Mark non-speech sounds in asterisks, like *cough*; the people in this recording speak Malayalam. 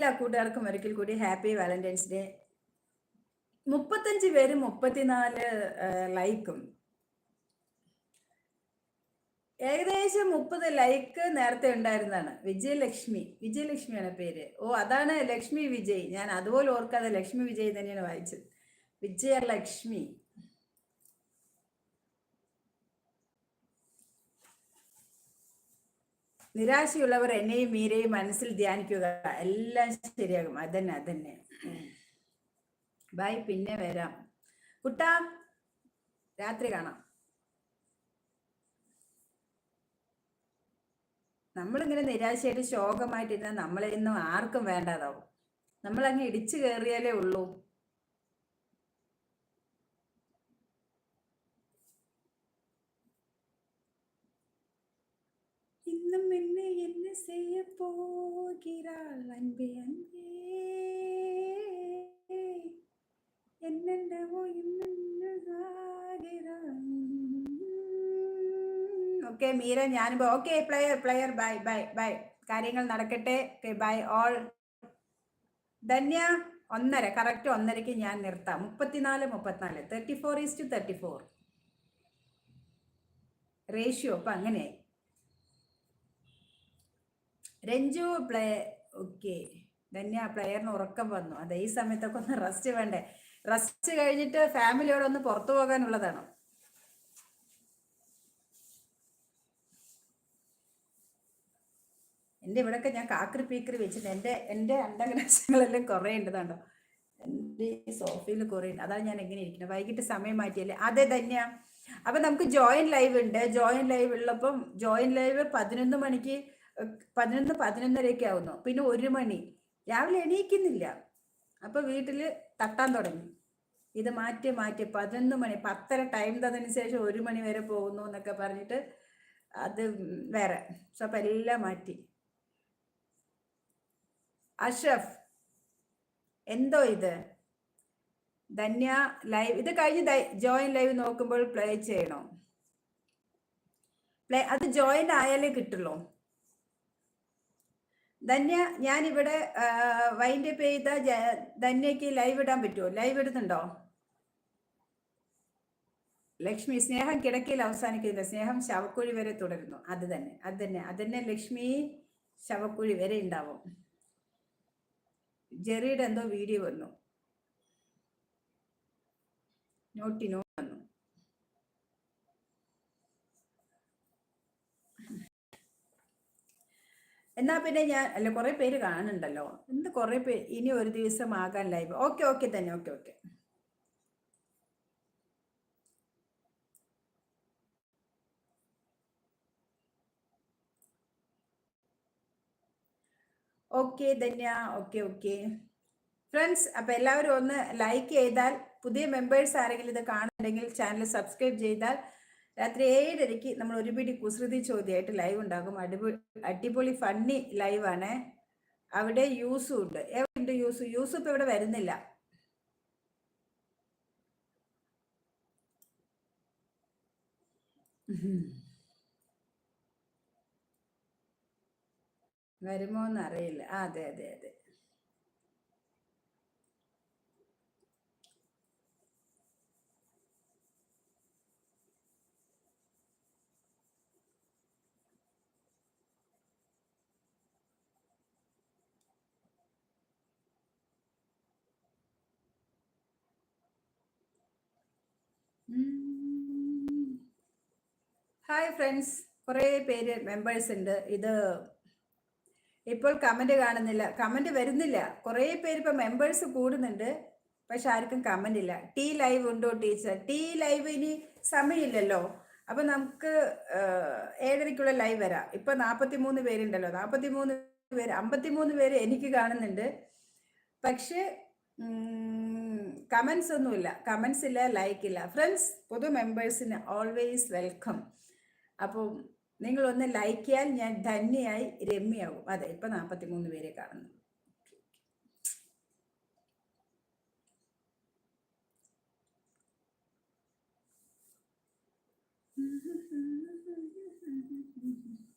എല്ലാ കൂട്ടുകാർക്കും ഒരിക്കൽ കൂടി ഹാപ്പി വാലന്റൈൻസ് ഡേ. മുപ്പത്തഞ്ച് പേര് മുപ്പത്തിനാല് ലൈക്കും. ഏകദേശം മുപ്പത് ലൈക്ക് നേരത്തെ ഉണ്ടായിരുന്നതാണ്. വിജയലക്ഷ്മി. വിജയലക്ഷ്മിയാണ് പേര്. ഓ അതാണ് ലക്ഷ്മി വിജയ്. ഞാൻ അതുപോലെ ഓർക്കാതെ ലക്ഷ്മി വിജയ് തന്നെയാണ് വായിച്ചത്. വിജയലക്ഷ്മി. നിരാശയുള്ളവർ എന്നെയും മീരയും മനസ്സിൽ ധ്യാനിക്കുക. എല്ലാം ശരിയാകും. അതന്നെ അതന്നെ. ബൈ പിന്നെ വരാം. കുട്ടാ രാത്രി കാണാം. നമ്മളിങ്ങനെ നിരാശയായിട്ട് ശോകമായിട്ടിരുന്നാൽ നമ്മളെ ഇന്നും ആർക്കും വേണ്ടാതാവും. നമ്മളങ്ങ് ഇടിച്ചു കയറിയാലേ ഉള്ളൂ ഇന്നും എന്നെ എന്നെ ചെയ്യ ഓക്കെ മീര ഞാനിപ്പോ okay player player bye bye bye കാര്യങ്ങൾ നടക്കട്ടെ. ബൈ ഓൾ ധന്യ ഒന്നര കറക്റ്റ് ഒന്നരക്ക് ഞാൻ നിർത്താം. മുപ്പത്തിനാല് മുപ്പത്തിനാല്. Thirty four is to thirty four ratio അപ്പൊ അങ്ങനെ രഞ്ജു പ്ലേ ഓക്കെ. ധന്യ പ്ലെയറിന് ഉറക്കം വന്നു. അതെ ഈ സമയത്തൊക്കെ ഒന്ന് റെസ്റ്റ് വേണ്ടേ? റെസ്റ്റ് കഴിഞ്ഞിട്ട് ഫാമിലിയോടെ ഒന്ന് പുറത്തു പോകാനുള്ളതാണോ? എന്റെ ഇവിടെയൊക്കെ ഞാൻ കാക്കറി പീക്കറി വെച്ചിട്ട് എന്റെ എന്റെ അണ്ടകലാശങ്ങളെല്ലാം കുറേ ഉണ്ടതാണ്ടോ എന്റെ സോഫയിൽ കുറേ ഉണ്ട്. അതാണ് ഞാൻ എങ്ങനെ ഇരിക്കുന്നത്? വൈകിട്ട് സമയം മാറ്റിയല്ലേ? അതെ ധന്യ. അപ്പൊ നമുക്ക് ജോയിൻ ലൈവ് ഉണ്ട്. ജോയിൻ ലൈവ് ഉള്ളപ്പം ജോയിൻ ലൈവ് പതിനൊന്ന് മണിക്ക് പതിനൊന്ന് പതിനൊന്നരയൊക്കെ ആവുന്നു. പിന്നെ ഒരു മണി. രാവിലെ എണീക്കുന്നില്ല. അപ്പൊ വീട്ടിൽ തട്ടാൻ തുടങ്ങി. ഇത് മാറ്റി മാറ്റി പതിനൊന്ന് മണി പത്തര ടൈം തന്നതിന് ശേഷം ഒരു മണി വരെ പോകുന്നു എന്നൊക്കെ പറഞ്ഞിട്ട് അത് വേറെ. സോ അപ്പം എല്ലാം മാറ്റി. അഷഫ് എന്തോ ഇത്? ധന്യ ലൈവ് ഇത് കഴിഞ്ഞ് ജോയിൻ ലൈവ് നോക്കുമ്പോൾ പ്ലേ ചെയ്യണോ? പ്ലേ അത് ജോയിൻ ആയാലേ കിട്ടുള്ളൂ. ധന്യ ഞാനിവിടെ വൈൻഡപ്പ് ചെയ്ത ധന്യക്ക് ലൈവ് ഇടാൻ പറ്റുമോ ലൈവ് ഇടുന്നുണ്ടോ? ലക്ഷ്മി സ്നേഹം കിടക്കയിൽ അവസാനിക്കുന്നില്ല സ്നേഹം ശവക്കുഴി വരെ തുടരുന്നു. അത് തന്നെ അത് തന്നെ. അത് തന്നെ ലക്ഷ്മി ശവക്കുഴി വരെ ഉണ്ടാവും. ജെറിയുടെ എന്തോ വീഡിയോ വന്നു. നോട്ടിനോ വന്നു എന്നാ പിന്നെ ഞാൻ അല്ല കുറെ പേര് കാണുന്നുണ്ടല്ലോ. എന്ത് കുറെ പേര് ഇനി ഒരു ദിവസം ആകാൻ ലൈവ് ഓക്കെ ഓക്കെ തന്നെ okay okay. Okay Dhanya okay okay. Friends അപ്പൊ എല്ലാവരും ഒന്ന് ലൈക്ക് ചെയ്താൽ പുതിയ മെമ്പേഴ്സ് ആരെങ്കിലും ഇത് കാണുന്നുണ്ടെങ്കിൽ ചാനൽ സബ്സ്ക്രൈബ് ചെയ്താൽ രാത്രി ഏഴരയ്ക്ക് നമ്മൾ ഒരു പിടി കുസൃതി ചോദ്യമായിട്ട് ലൈവ് ഉണ്ടാകും അടിപൊളി അടിപൊളി ഫണ്ണി ലൈവാണ് അവിടെ യൂസും ഉണ്ട്. എവിടെ യൂസ്? യൂസ് ഇപ്പൊ ഇവിടെ വരുന്നില്ല. വരുമോ എന്നറിയില്ല അതെ അതെ അതെ. ഹായ് ഫ്രണ്ട്സ് കുറേ പേര് മെമ്പേഴ്സ് ഉണ്ട്. ഇത് ഇപ്പോൾ കമന്റ് കാണുന്നില്ല. കമന്റ് വരുന്നില്ല. കുറേ പേര് ഇപ്പം മെമ്പേഴ്സ് കൂടുന്നുണ്ട്. പക്ഷെ ആർക്കും കമന്റ് ഇല്ല. ടീ ലൈവ് ഉണ്ടോ ടീച്ചർ ടീ ലൈവ് ഇനി സമയമില്ലല്ലോ. അപ്പം നമുക്ക് ഏഴരയ്ക്കുള്ള ലൈവ് വരാം. ഇപ്പം നാൽപ്പത്തി മൂന്ന് പേരുണ്ടല്ലോ. നാൽപ്പത്തി മൂന്ന് പേര് അമ്പത്തി മൂന്ന് പേര് എനിക്ക് കാണുന്നുണ്ട്. പക്ഷെ കമൻസ് ഒന്നുമില്ല കമൻസ് ഇല്ല ലൈക്ക് ഇല്ല. ഫ്രണ്ട്സ് പുതു മെമ്പേഴ്സിന് ഓൾവേസ് വെൽക്കം അപ്പോൾ നിങ്ങളൊന്ന് ലൈക്ക് ചെയ്യാൻ ഞാൻ ധന്യയായി രമ്യാവും അതെ ഇപ്പൊ നാൽപ്പത്തി മൂന്ന് പേരെ കാണുന്നു. *laughs*